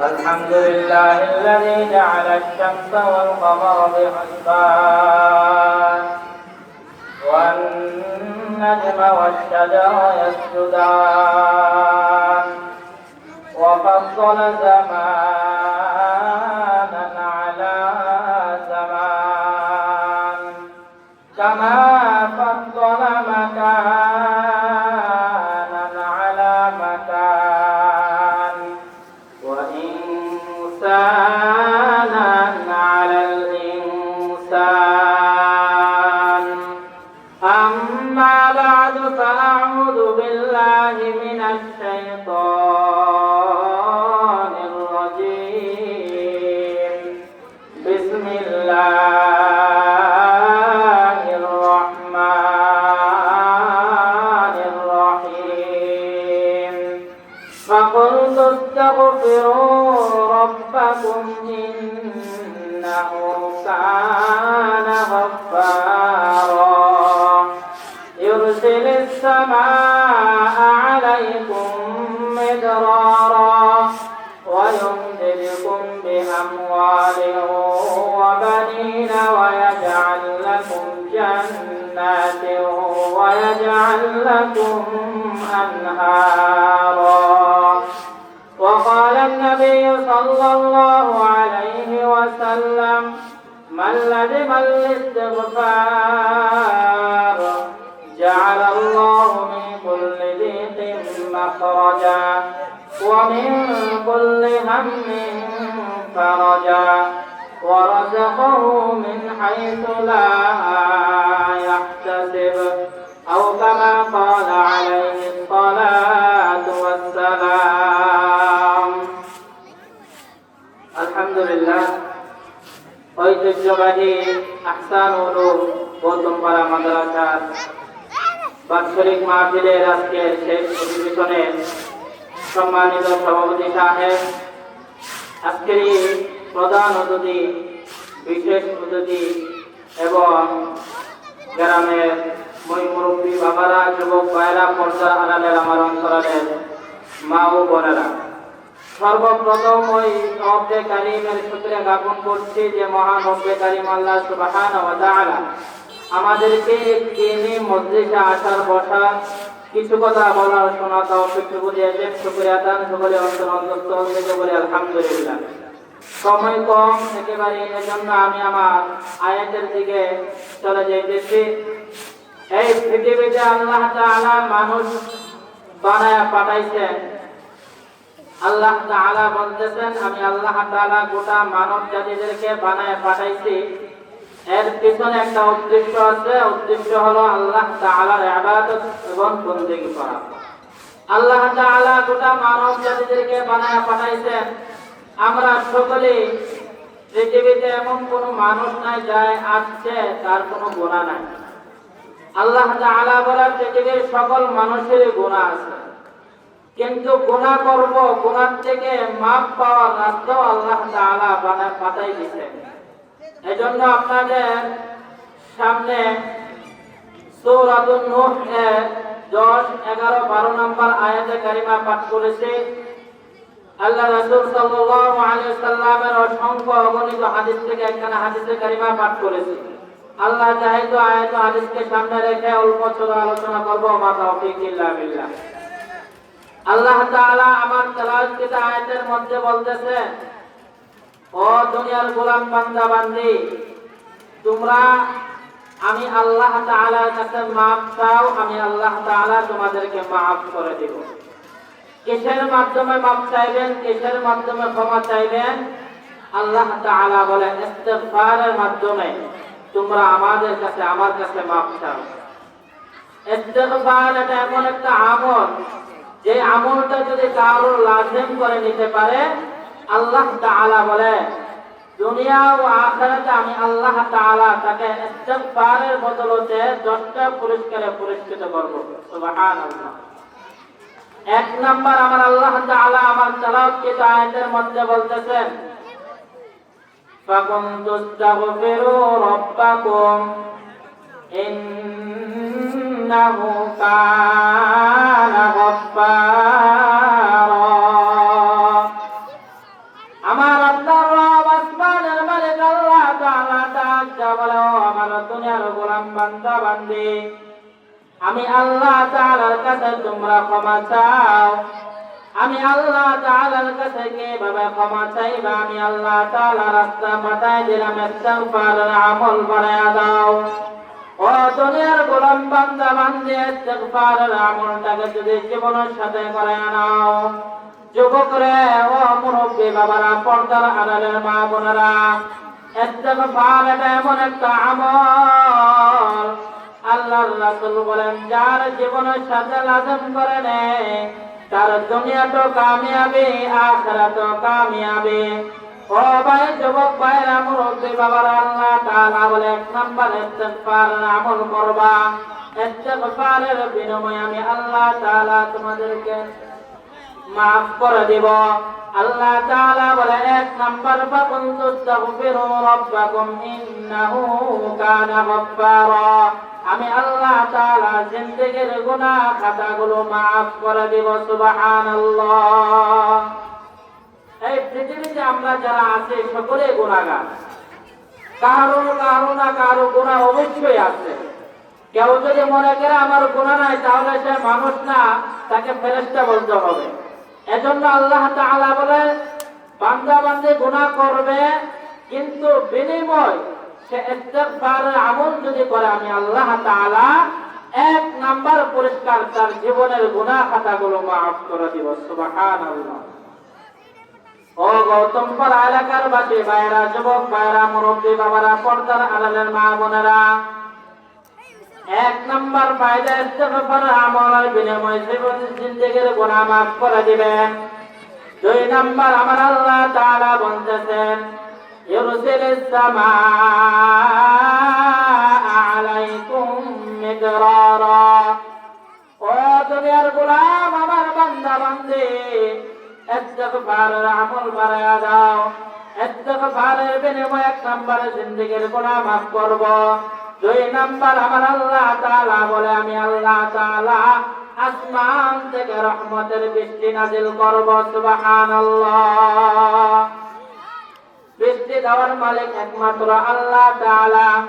الحمد لله الذي جعل الشمس والقمر بحسبان والنجم والشجر يسجدان وفصل زمانا الشيطان الرجيم بسم الله الرحمن الرحيم فقلت استغفروا ربكم إنه كان لكم أنهارا وقال النبي صلى الله عليه وسلم من لزم الاستغفار جعل الله من كل ضيق مخرجا ومن كل هم فرجا ورزقه من حيث لا يحتسب أو প্রধান অতিথি, বিশেষ অতিথি এবং গ্রামের মই মুরব্বী বাবারা, যুবক ভাইরা, পর্দার আড়ালের আমার অন্তরালের মা ও বোনেরা। সর্বপ্রথম ওই রব্বে কারিমের সূত্রে করছি যে মহান রব্বে কারিম আল্লাহ সুবহান আমাদেরকে মসজিদে আসার বসা কিছু কথা বলার শোনা সকলে অন্তর অন্তর থেকে বলে আলহামদুলিল্লাহ। সময় কম, একেবারে এজন্য আমি আমার আয়াতের দিকে চলে যাইতেছি। এই পৃথিবীতে আল্লাহ তাআলা মানুষ বানায়া পাঠাইছেন। আল্লাহ তাআলা বলতেছেন, আমি আল্লাহ তাআলা গোটা মানব জাতিদেরকে বানায় পাঠাইছি। এর পিছনে একটা উদ্দেশ্য আছে, উদ্দেশ্য হলো আল্লাহ তাআলার ইবাদত এবং বندگی করা। আল্লাহ তাআলা গোটা মানব জাতিদেরকে বানায় পাঠাইছেন। আমরা সকলে পৃথিবীতে এমন কোনো মানুষ নাই যায় আসছে, তার কোনো গোনা নাই। আল্লাহ তাআলা বলেন, পৃথিবীর সকল মানুষের গোনা আছে। কিন্তু গুনাহ করব গুনাহ থেকে মাপ পাওয়ার রাস্তা আল্লাহ তাআলা বানায় পাঠাই দিয়েছেন। এজন্য আপনাদের সামনে 10 11 12 নম্বর আয়াতে কারিমা পাঠ করেছে। আল্লাহ রাসূল সাল্লামের অসংখ্য অগণিত হাদিস থেকে একখানা হাদিসে কারিমা পাঠ করেছে। আল্লাহ চাহে তো আয়াত হাদিসকে সামনে রেখে অল্প ছোট আলোচনা করব মা তাওফিক ইল্লা আল্লাহ তাআলা আমার তেলাওয়াতকৃত আয়াতের মধ্যে বলতেছেন ও দুনিয়ার গোলাম বান্দা বান্দি তোমরা, আমি আল্লাহ তাআলার কাছে মাফ চাও, আমি আল্লাহ তাআলা তোমাদেরকে মাফ করে দেব। কিসের মাধ্যমে মাফ চাইবেন, কিসের মাধ্যমে ক্ষমা চাইবেন? আল্লাহ তাআলা বলেন, ইস্তিগফারের মাধ্যমে তোমরা আমাদের কাছে, আমার কাছে মাফ চাও। ইস্তিগফার এটা এমন একটা আমল যে আমলটা যদি কারও লাজেম করে নিতে পারে, আল্লাহ তাআলা বলে, দুনিয়া ও আমি আল্লাহ তাআলা তাকে ইস্তিগফারের বদলতে দশটা পুরস্কারে পুরস্কৃত করব। সুবহানাল্লাহ। এক নাম্বার আমার আল্লাহ তাআলা আমার তালাবকৃত আয়াতের মধ্যে বলতেছেন, ফাকুম তুস্তাগফিরু إنه كان غفارا আমার আপনার রব আসমানের মালিক আল্লাহ তাআলা ডাক বলে আমার দুনিয়ার গোলাম আমি আল্লাহ তাআলার কাছে তোমরা ক্ষমা চাও আমি আল্লাহ তাআলার কাছে কীভাবে ক্ষমা চাইবা আমি আল্লাহ তাআলা রাস্তা পাতায় দিলাম ইস্তিগফারের আমল বানায়া দাও ও দুনিয়ার গোলাম বান্দা, বান্দি ইস্তেগফারের আমলটাকে যদি জীবনের সাথে করে নাও। যুবকরে, ও মুরব্বী বাবারা, পর্দার আড়ালের মা বোনেরা, ইস্তেগফার এটা এমন একটা আমল। আল্লাহর রাসূল বলেন, যার জীবনের সাথে লাজম করে নেয় তার দুনিয়া তো কামিয়াবি আখরাত কামিয়াবি। ও ভাই যুবক ভাইরা মুরব্বী বাবার আল্লাহ তাআলা বলে এক নাম্বার ইস্তেগফার আমল করবা। ইস্তেগফারের বিনিময়ে আমি আল্লাহ তাআলা তোমাদেরকে মাফ করে দিব। আল্লাহ তাআলা বলে, এক নাম্বার ফাকুন তুস্তাগফিরু রাব্বাকুম, ইন্নাহু কানা গাফফারা। আমি আল্লাহ তাআলা খাতাগুলো মাফ করে দিব, সুবহানাল্লাহ। এই পৃথিবীতে আমরা যারা আছি, সকলে গুনাহগার কারও কারও না কারও গুনাহ অবশ্যই আছে। কেউ যদি মনে করে আমার গুনাহ নাই, তাহলে সে মানুষ না, তাকে ফেরেশতা বলতে হবে। এজন্য আল্লাহ তাআলা বলে, বান্দা বান্দি গুনাহ করবে, কিন্তু বিনিময় সে ইস্তেগফারের আমল যদি করে, আমি আল্লাহ তাআলা এক নাম্বার পরিষ্কার তার জীবনের গুনাহ খাতাগুলো মাফ করে দিব। সুবহানাল্লাহ। ও গৌতম পাড়া এলাকার বাসী ভাইরা যুবক, ভাইরা মুরব্বী, বাবারা, পর্দার আড়ালের মা বোনেরা। এক নম্বর ফায়দা ইস্তেগফার আমলের বিনিময়ে জীবন, জিন্দেগির গুনাহ মাফ করে দিবেন। দুই নম্বর, আমার আল্লাহ তাআলা বলতেছেন ইউরসিলিস সামাআ আলাইকুম মিদরারা ও দুনিয়ার গোলাম আমার বান্দা, বান্দি আমল বাড়ায়া দাও। ইস্তেগফারের বিনিময়ে এক নম্বরে জিন্দেগির গুনাহ দুই নাম্বার আমার আল্লাহ তাআলা বলে, আমি আল্লাহ তাআলা আসমান থেকে রহমতের বৃষ্টি নাজিল করব, সুবহানাল্লাহ। বৃষ্টি দেওয়ার মালিক একমাত্র আল্লাহ তাআলা।